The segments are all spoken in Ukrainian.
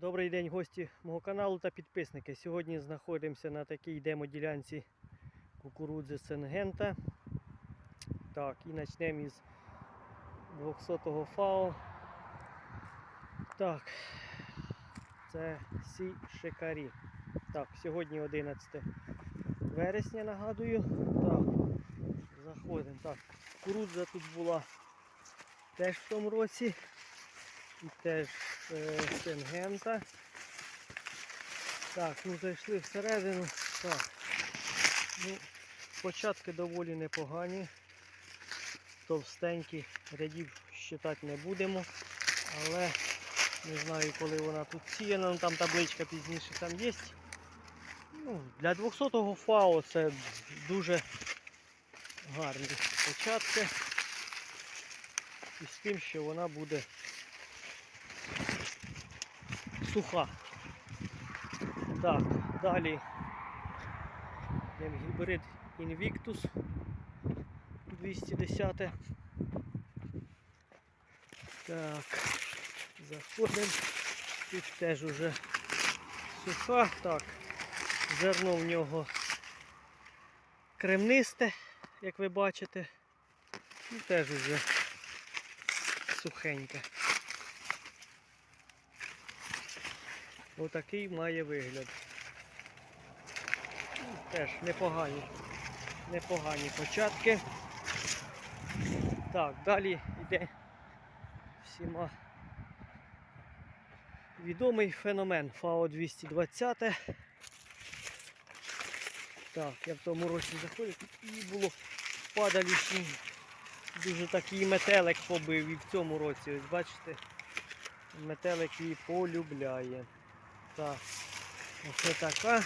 Добрий день, гості мого каналу та підписники. Сьогодні знаходимося на такій демоділянці кукурудзи Сенгента. Так, і почнемо із 200-го ФАО. Так, це Сі Шикарі. Так, сьогодні 11 вересня, нагадую. Так, заходимо. Так, кукурудза тут була теж в тому році. І теж е, Сенгента. Так, ну зайшли всередину. Так. Ну, початки доволі непогані. Товстенькі, рядів считати не будемо. Але не знаю, коли вона тут сіяна, ну там табличка пізніше там є. Ну, для 200-го ФАО це дуже гарні початки. І з тим, що вона буде суха. Так, далі йдемо гібрид Invictus 210. Так, заходимо. Тут теж уже суха. Так, зерно в нього кремнисте, як ви бачите. І теж уже сухеньке. Отакий має вигляд. Ну, Теж непогані, непогані початки. Так, далі йде всіма відомий феномен ФАО 220. Так, я в тому році заходив, і було падалішні. Дуже такий метелик побив і в цьому році, ось бачите, метелик її полюбляє. Так, ось така.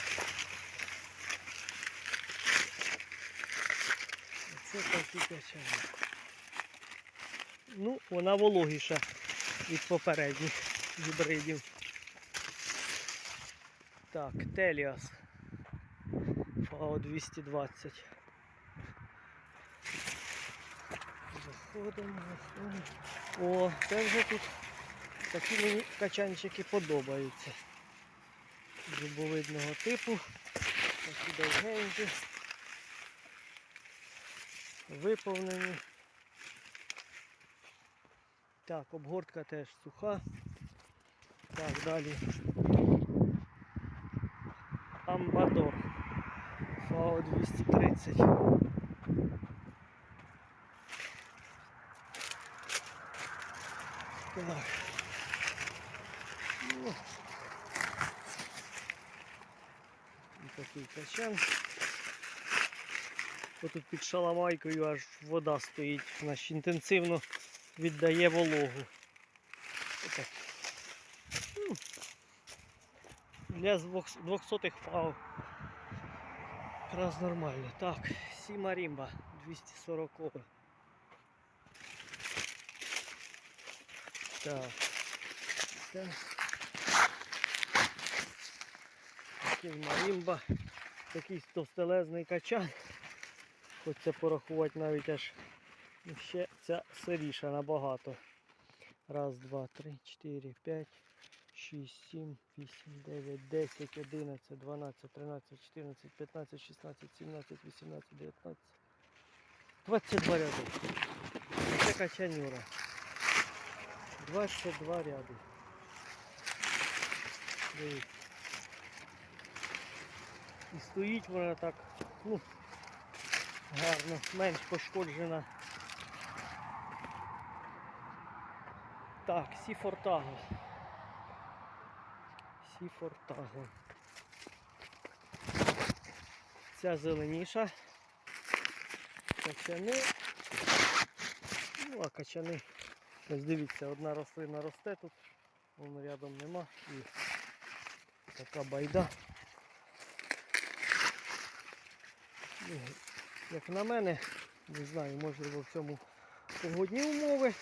Оце такі качани. Ну, вона вологіша від попередніх гібридів. Так, Теліас. ФАО 220. Заходимо, заходимо. О, це вже тут такі мені качанчики подобаються зубовидного типу. Такі довгенькі. Виповнені. Так, обгортка теж суха. Так, далі. Амбадор. ФАО 230. Так. Ну, і такий качан. Отут під шаламайкою аж вода стоїть, вона ж інтенсивно віддає вологу. Отак. Ну, Для 200-х фау якраз нормально. Так, Сіма Рімба 240. Так. Так. Такий Марімба. Такий товстелезний качан. Хочеться порахувати навіть аж ще ця сиріша набагато. Раз, два, три, чотири, п'ять, шість, сім, вісім, дев'ять, десять, одинадцять, дванадцять, тринадцять, чотирнадцять, п'ятнадцять, шістнадцять, сімнадцять, вісімнадцять, дев'ятнадцять. 22 ряди. Це качанюра. 22 ряди. Дивіться. І стоїть вона так, ну, гарно, менш пошкоджена. Так, Сіфортаго. Сіфортаго. Ця зеленіша. Качани. Ну, а качани. Ось дивіться, одна рослина росте тут, вон рядом нема і така байда. Ну, Як на мене, не знаю, можливо в цьому погодні умови.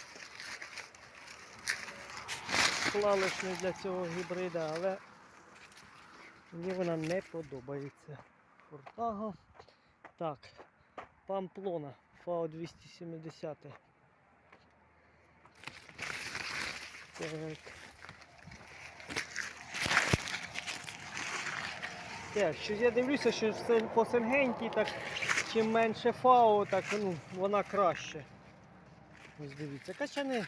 Клалишний для цього гібрида, але мені вона не подобається. Фортаго. Так, Памплона, ФАО 270. Так. Теж, що я дивлюся, що по сингенькій, так чим менше фау, так ну, вона краще. Ось дивіться, качани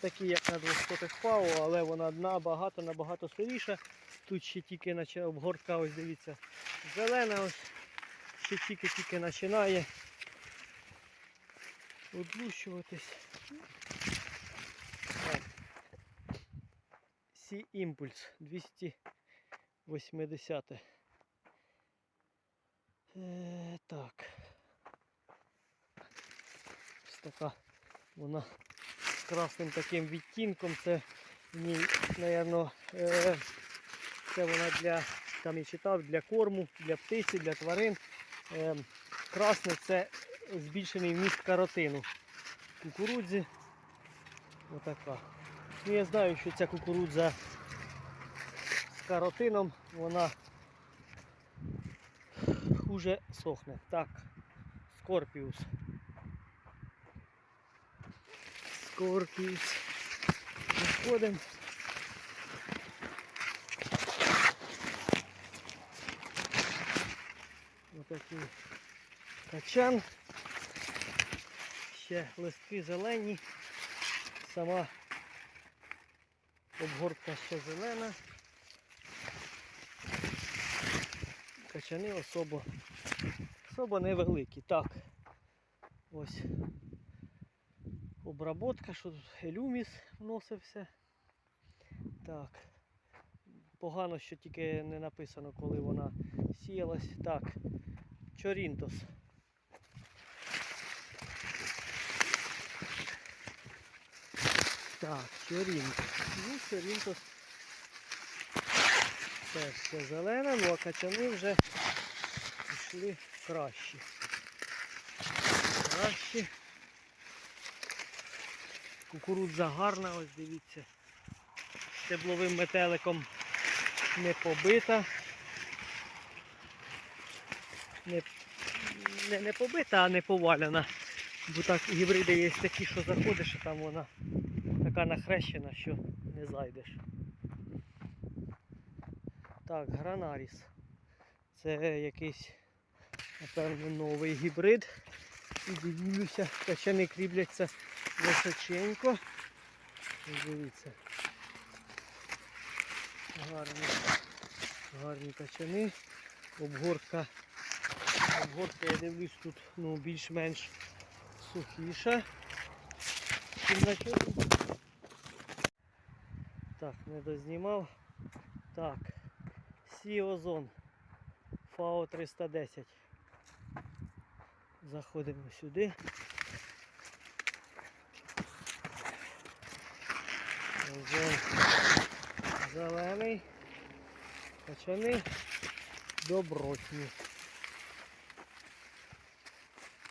такі, як на 200 фау, але вона набагато набагато сиріша. Тут ще тільки наче обгортка, ось дивіться, зелена, ось ще тільки-тільки починає одлущуватись. Сі імпульс 280. Е, так. Ось така вона з красним таким відтінком. Це напевно, е, це вона для, там я читав, для корму, для птиці, для тварин. Е, красне це збільшений вміст каротину. Кукурудзі. Отака. Ну, я знаю, що ця кукурудза з каротином, вона сохне. Так, Скорпіус. Скорпіус. Виходимо. Отакий качан. Ще листки зелені. Сама обгортка ще зелена. Качани особо, особо невеликі. Так. Ось обработка, що тут елюміс вносився. Так. Погано, що тільки не написано, коли вона сіялась. Так. Чорінтос. Так, Чорінтос. Ну, Чорінтос теж все зелене, ну а качани вже пішли кращі. Кращі. Кукурудза гарна, ось дивіться. Стебловим метеликом не побита. Не, не, не побита, а не повалена. Бо так гібриди є такі, що заходиш, а там вона така нахрещена, що не зайдеш. Так, гранаріс. Це якийсь, напевно, новий гібрид. І дивлюся, качани кріпляться височенько. Дивіться. Гарні, гарні качани. Обгортка. Обгортка, я дивлюсь, тут ну, більш-менш сухіша. Так, не дознімав. Так. Сіозон. ФАО 310. Заходимо сюди. Озон зелений. Качани добротні.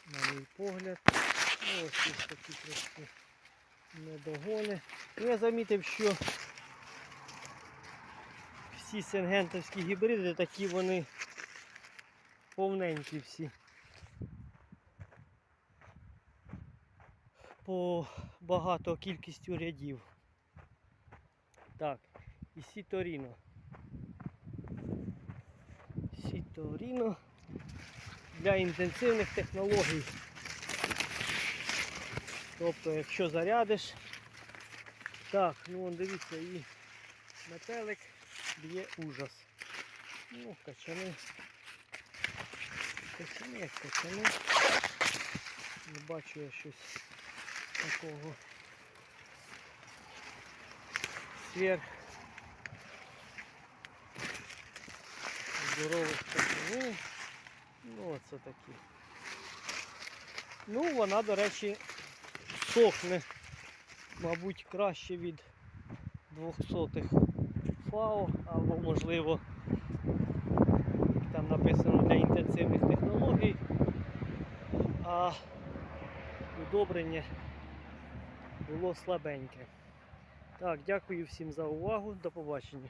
На мій погляд. Ось тут такі трошки недогони. Я замітив, що всі сингентовські гібриди такі вони повненькі всі. По багато кількістю рядів. Так, і Сіторіно. Сіторіно для інтенсивних технологій. Тобто, якщо зарядиш, так, ну вон дивіться, і метелик б'є ужас. Ну, качани. Качани, качани. Не бачу я щось такого сверх здорових качанів. Ну, оце такі. Ну, вона, до речі, сохне, мабуть, краще від 200 ФАО, або можливо, там написано для інтенсивних технологій, а удобрення було слабеньке. Так, дякую всім за увагу, до побачення.